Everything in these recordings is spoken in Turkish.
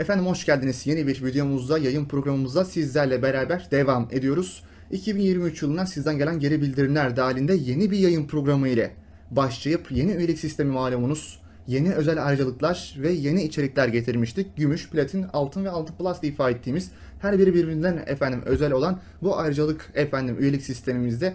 Efendim hoş geldiniz. Yeni bir videomuzda, yayın programımızda sizlerle beraber devam ediyoruz. 2023 yılından sizden gelen geri bildirimler dahilinde yeni bir yayın programı ile başlayıp yeni üyelik sistemi malumunuz, yeni özel ayrıcalıklar ve yeni içerikler getirmiştik. Gümüş, platin, altın ve altın plus ifade ettiğimiz her biri birbirinden efendim özel olan bu ayrıcalık efendim üyelik sistemimizde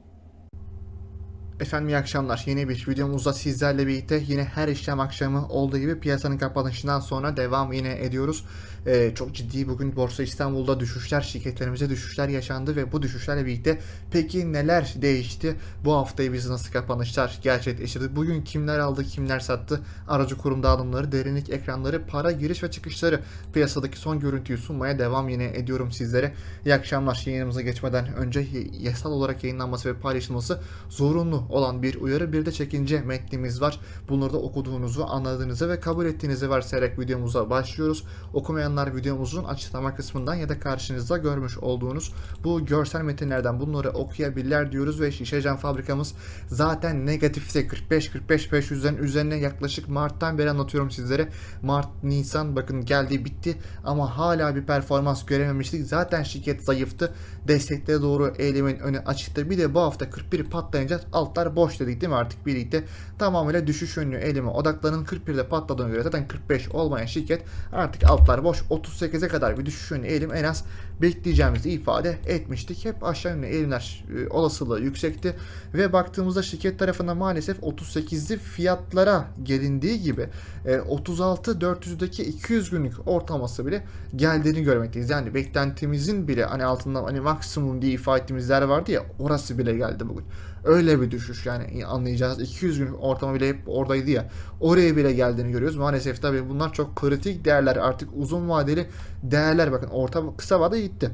Efendim iyi akşamlar. Yeni bir videomuzda sizlerle birlikte yine her işlem akşamı olduğu gibi piyasanın kapanışından sonra devam yine ediyoruz. Ee, çok ciddi bugün Borsa İstanbul'da düşüşler, şirketlerimize düşüşler yaşandı ve bu düşüşlerle birlikte peki neler değişti? Bu haftayı biz nasıl kapanışlar gerçekleştirdi? Bugün kimler aldı, kimler sattı? Aracı kurum dağılımları, derinlik ekranları, para giriş ve çıkışları piyasadaki son görüntüyü sunmaya devam yine ediyorum sizlere. İyi akşamlar. Yayınımıza geçmeden önce yasal olarak yayınlanması ve paylaşılması zorunlu olan bir uyarı bir de çekince metnimiz var. Bunları da okuduğunuzu, anladığınızı ve kabul ettiğinizi varsayarak videomuza başlıyoruz. Okumayanlar videomuzun açıklama kısmından ya da karşınızda görmüş olduğunuz bu görsel metinlerden bunları okuyabilirler diyoruz ve Şişecam fabrikamız zaten negatifse 45-45-500'lerin üzerine yaklaşık Mart'tan beri anlatıyorum sizlere. Mart, Nisan bakın geldi bitti ama hala bir performans görememiştik. Zaten şirket zayıftı. Desteklere doğru eğilimin önü açıktı. Bir de bu hafta 41 patlayınca altlar boş dedik değil mi artık birlikte tamamıyla düşüş yönlü elime odaklarının 41'de patladığına göre zaten 45 olmayan şirket artık altlar boş 38'e kadar bir düşüş yönlü eğilim en az bekleyeceğimizi ifade etmiştik. Hep aşağı yönlü eğilimler e, olasılığı yüksekti ve baktığımızda şirket tarafında maalesef 38'li fiyatlara gelindiği gibi e, 36 400'deki 200 günlük ortalaması bile geldiğini görmekteyiz. Yani beklentimizin bile hani altından hani maksimum diye ifade ettiğimiz yer vardı ya orası bile geldi bugün. Öyle bir düşüş yani anlayacağız. 200 gün ortalama bile hep oradaydı ya. Oraya bile geldiğini görüyoruz. Maalesef tabii bunlar çok kritik değerler. Artık uzun vadeli değerler bakın orta kısa vade gitti.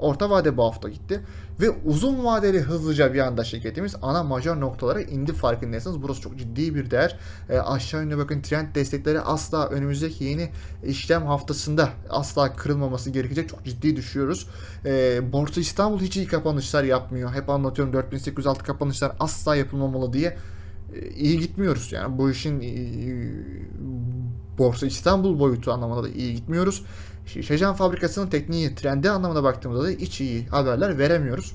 Orta vade bu hafta gitti. Ve uzun vadeli hızlıca bir anda şirketimiz ana majör noktalara indi farkındaysanız. Burası çok ciddi bir değer. E, aşağı yönlü bakın trend destekleri asla önümüzdeki yeni işlem haftasında asla kırılmaması gerekecek. Çok ciddi düşüyoruz. E, Borsa İstanbul hiç iyi kapanışlar yapmıyor. Hep anlatıyorum 4806 kapanışlar asla yapılmamalı diye e, iyi gitmiyoruz. Yani bu işin e, Borsa İstanbul boyutu anlamında da iyi gitmiyoruz. Şişecam fabrikasının tekniği, trendi anlamına baktığımızda da hiç iyi haberler veremiyoruz.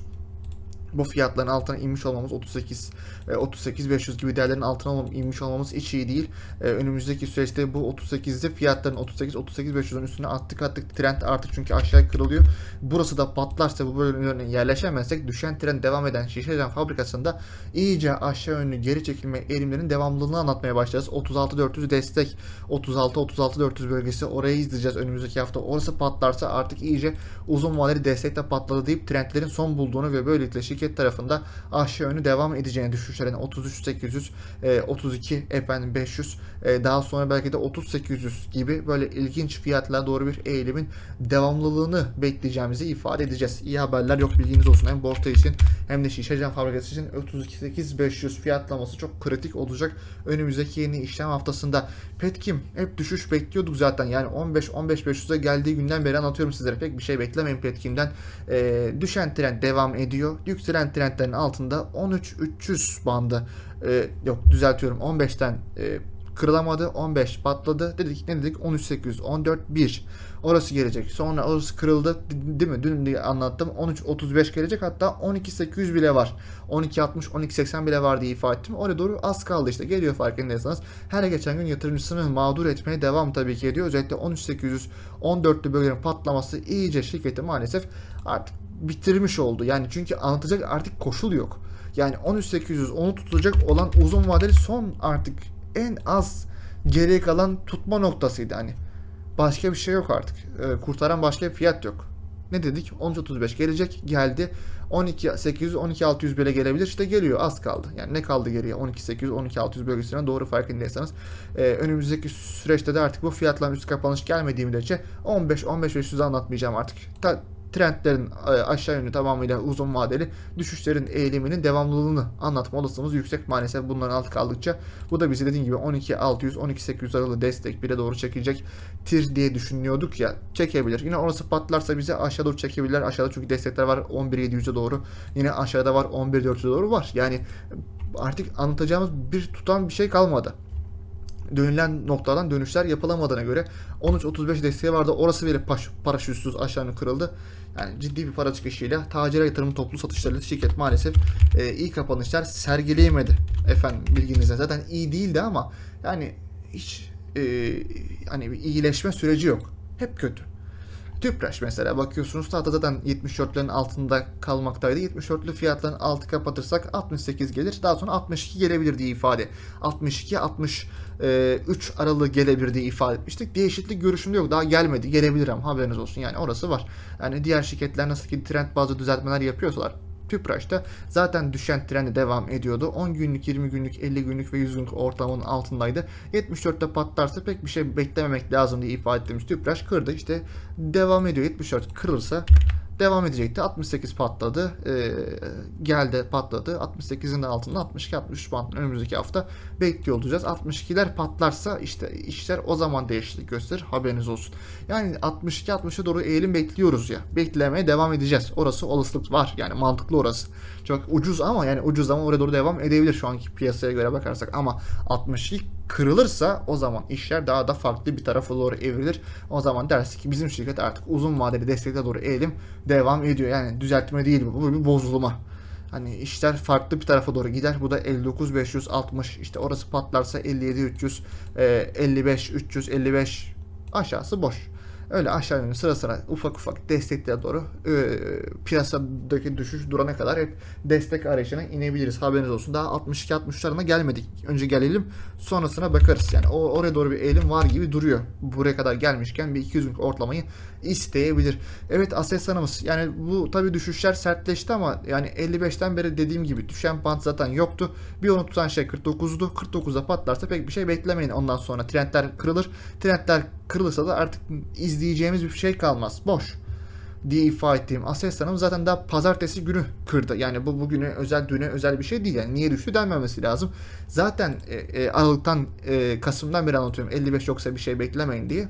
Bu fiyatların altına inmiş olmamız 38 38 500 gibi değerlerin altına inmiş olmamız hiç iyi değil. Ee, önümüzdeki süreçte bu 38'de fiyatların 38 38 500'ün üstüne attık attık trend artık çünkü aşağı kırılıyor. Burası da patlarsa bu bölümün üzerine yerleşemezsek düşen trend devam eden Şişecam fabrikasında iyice aşağı yönlü geri çekilme eğilimlerinin devamlılığını anlatmaya başlayacağız. 36 400 destek 36 36 400 bölgesi orayı izleyeceğiz önümüzdeki hafta. Orası patlarsa artık iyice uzun vadeli destekte patladı deyip trendlerin son bulduğunu ve böylelikle şirket şirket tarafında aşağı yönlü devam edeceğini düşüşlerin 33.800, e, 32 efendim 500, e, daha sonra belki de 30.800 gibi böyle ilginç fiyatlara doğru bir eğilimin devamlılığını bekleyeceğimizi ifade edeceğiz. İyi haberler yok bilginiz olsun. Hem borsa için hem de şişe cam fabrikası için 32.500 fiyatlaması çok kritik olacak. Önümüzdeki yeni işlem haftasında Petkim hep düşüş bekliyorduk zaten. Yani 15-15.500'e geldiği günden beri anlatıyorum sizlere. Pek bir şey beklemeyin Petkim'den. E, düşen trend devam ediyor. Yükselen trendlerin altında 13.300 bandı. E, yok düzeltiyorum 15'ten e, kırılamadı. 15 patladı. Dedik ne dedik? 13.800, 14.1. Orası gelecek. Sonra orası kırıldı. Değil mi? Dün anlattım. 13.35 gelecek. Hatta 12.800 bile var. 12.60, 12.80 bile var diye ifade ettim. Oraya doğru az kaldı işte. Geliyor farkındaysanız. Her geçen gün yatırımcısını mağdur etmeye devam tabii ki ediyor. Özellikle 13.800, 14'lü bölgenin patlaması iyice şirketi maalesef artık bitirmiş oldu. Yani çünkü anlatacak artık koşul yok. Yani 13.800 onu tutacak olan uzun vadeli son artık en az geriye kalan tutma noktasıydı hani. Başka bir şey yok artık. Ee, kurtaran başka bir fiyat yok. Ne dedik? 13.35 gelecek. Geldi. 12.800 12.600 bile gelebilir. İşte geliyor. Az kaldı. Yani ne kaldı geriye? 12.800 12.600 bölgesine doğru farkındaysanız. Ee, önümüzdeki süreçte de artık bu fiyatların üst kapanış gelmediği müddetçe 15 15 500'ü anlatmayacağım artık. Ta, trendlerin e, aşağı yönlü tamamıyla uzun vadeli düşüşlerin eğiliminin devamlılığını anlatma olasılığımız yüksek maalesef bunların alt kaldıkça bu da bizi dediğim gibi 12.600 12.800 aralığı destek bire doğru çekecek tir diye düşünüyorduk ya çekebilir. Yine orası patlarsa bize aşağı doğru çekebilirler. Aşağıda çünkü destekler var 11.700'e doğru. Yine aşağıda var 11.400'e doğru var. Yani artık anlatacağımız bir tutan bir şey kalmadı dönülen noktadan dönüşler yapılamadığına göre 13.35 desteği vardı. Orası paş, paraşütsüz aşağı kırıldı. Yani ciddi bir para çıkışıyla tacire yatırım toplu satışlarıyla şirket maalesef e, iyi kapanışlar sergileyemedi. Efendim bilginize zaten iyi değildi ama yani hiç e, hani bir iyileşme süreci yok. Hep kötü. Tüpraş mesela bakıyorsunuz tahta zaten 74'lerin altında kalmaktaydı. 74'lü fiyatların altı kapatırsak 68 gelir. Daha sonra 62 gelebilir diye ifade. 62 63 aralığı gelebilir diye ifade etmiştik. Değişiklik görüşümde yok. Daha gelmedi. Gelebilir ama haberiniz olsun. Yani orası var. Yani diğer şirketler nasıl ki trend bazı düzeltmeler yapıyorsalar Tüpraş'ta zaten düşen trendi devam ediyordu. 10 günlük, 20 günlük, 50 günlük ve 100 günlük ortamının altındaydı. 74'te patlarsa pek bir şey beklememek lazım diye ifade ettiğimiz Tüpraş kırdı. İşte devam ediyor. 74 kırılırsa devam edecekti. 68 patladı. Ee, geldi patladı. 68'in de altında 62 63 bantın önümüzdeki hafta bekliyor olacağız. 62'ler patlarsa işte işler o zaman değişiklik gösterir. Haberiniz olsun. Yani 62 60'a doğru eğilim bekliyoruz ya. Beklemeye devam edeceğiz. Orası olasılık var. Yani mantıklı orası. Çok ucuz ama yani ucuz ama oraya doğru devam edebilir şu anki piyasaya göre bakarsak ama 62 kırılırsa o zaman işler daha da farklı bir tarafa doğru evrilir. O zaman dersi ki bizim şirket artık uzun vadeli destekte doğru eğilim devam ediyor. Yani düzeltme değil bu. Bu bir bozulma. Hani işler farklı bir tarafa doğru gider. Bu da 59 560 işte orası patlarsa 57 300 55 355 aşağısı boş. Öyle aşağı yönlü sıra sıra ufak ufak desteklere doğru e, piyasadaki düşüş durana kadar hep destek arayışına inebiliriz. Haberiniz olsun. Daha 62-63'larına gelmedik. Önce gelelim sonrasına bakarız. Yani o oraya doğru bir eğilim var gibi duruyor. Buraya kadar gelmişken bir 200 günlük ortalamayı isteyebilir. Evet Aselsan'ımız yani bu tabi düşüşler sertleşti ama yani 55'ten beri dediğim gibi düşen bant zaten yoktu. Bir onu tutan şey 49'du. 49'da patlarsa pek bir şey beklemeyin. Ondan sonra trendler kırılır. Trendler kırılırsa da artık izleyeceğimiz bir şey kalmaz. Boş diye ifade ettiğim Aselsan'ım zaten daha pazartesi günü kırdı. Yani bu bugüne özel düne özel bir şey değil. Yani niye düştü denmemesi lazım. Zaten e, e, Aralık'tan e, Kasım'dan beri anlatıyorum. 55 yoksa bir şey beklemeyin diye.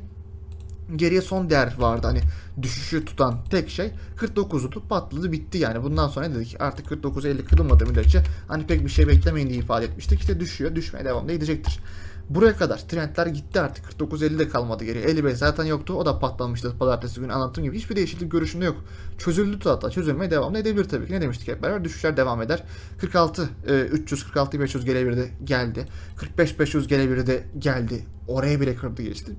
Geriye son değer vardı hani düşüşü tutan tek şey 49'du patladı bitti yani bundan sonra dedik artık 49-50 kırılmadı müddetçe hani pek bir şey beklemeyin diye ifade etmiştik işte düşüyor düşmeye devam da edecektir. Buraya kadar trendler gitti artık. 49-50 de kalmadı geriye. 55 zaten yoktu. O da patlamıştı pazartesi günü anlattığım gibi. Hiçbir değişiklik görüşünde yok. Çözüldü hatta çözülmeye devam da edebilir tabii ki. Ne demiştik hep beraber? Düşüşler devam eder. 46 300 46 500 gelebilir de geldi. 45 500 gelebilir de geldi. Oraya bile kırdı geçti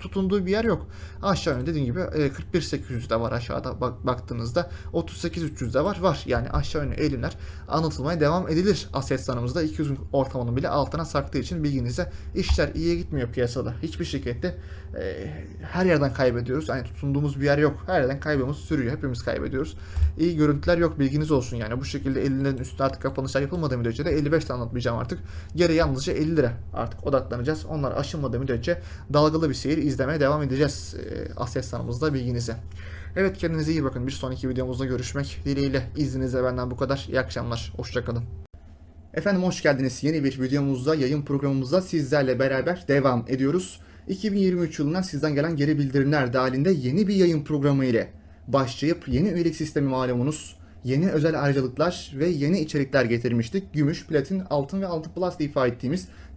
tutunduğu bir yer yok. Aşağı yönlü dediğim gibi e, 41.800'de var aşağıda bak, baktığınızda 38.300'de var var yani aşağı yönlü eğilimler anlatılmaya devam edilir. Aselsan'ımızda 200 gün ortalamanın bile altına sarktığı için bilginize işler iyiye gitmiyor piyasada. Hiçbir şirkette e, her yerden kaybediyoruz. Yani tutunduğumuz bir yer yok. Her yerden kaybımız sürüyor. Hepimiz kaybediyoruz. İyi görüntüler yok bilginiz olsun yani. Bu şekilde 50'lerin üstüne artık kapanışlar yapılmadığı müddetçe de 55 de anlatmayacağım artık. Geri yalnızca 50 lira artık odaklanacağız. Onlar aşılmadığı müddetçe dalgalı bir seyir izlemeye devam edeceğiz. E, Aselsan'ımızda bilginize. Evet kendinize iyi bakın. Bir sonraki videomuzda görüşmek dileğiyle. İzninizle benden bu kadar. İyi akşamlar. Hoşçakalın. Efendim hoş geldiniz. Yeni bir videomuzda, yayın programımızda sizlerle beraber devam ediyoruz. 2023 yılından sizden gelen geri bildirimler dahilinde yeni bir yayın programı ile başlayıp yeni üyelik sistemi malumunuz, yeni özel ayrıcalıklar ve yeni içerikler getirmiştik. Gümüş, platin, altın ve altın plus diye ifade ettiğimiz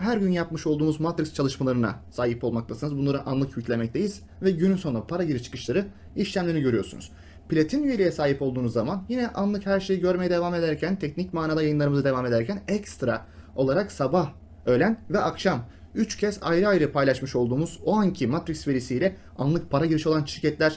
Her gün yapmış olduğumuz Matrix çalışmalarına sahip olmaktasınız. Bunları anlık yüklemekteyiz ve günün sonunda para giriş çıkışları işlemlerini görüyorsunuz. Platin üyeliğe sahip olduğunuz zaman yine anlık her şeyi görmeye devam ederken, teknik manada yayınlarımıza devam ederken ekstra olarak sabah, öğlen ve akşam 3 kez ayrı ayrı paylaşmış olduğumuz o anki Matrix verisiyle anlık para girişi olan şirketler,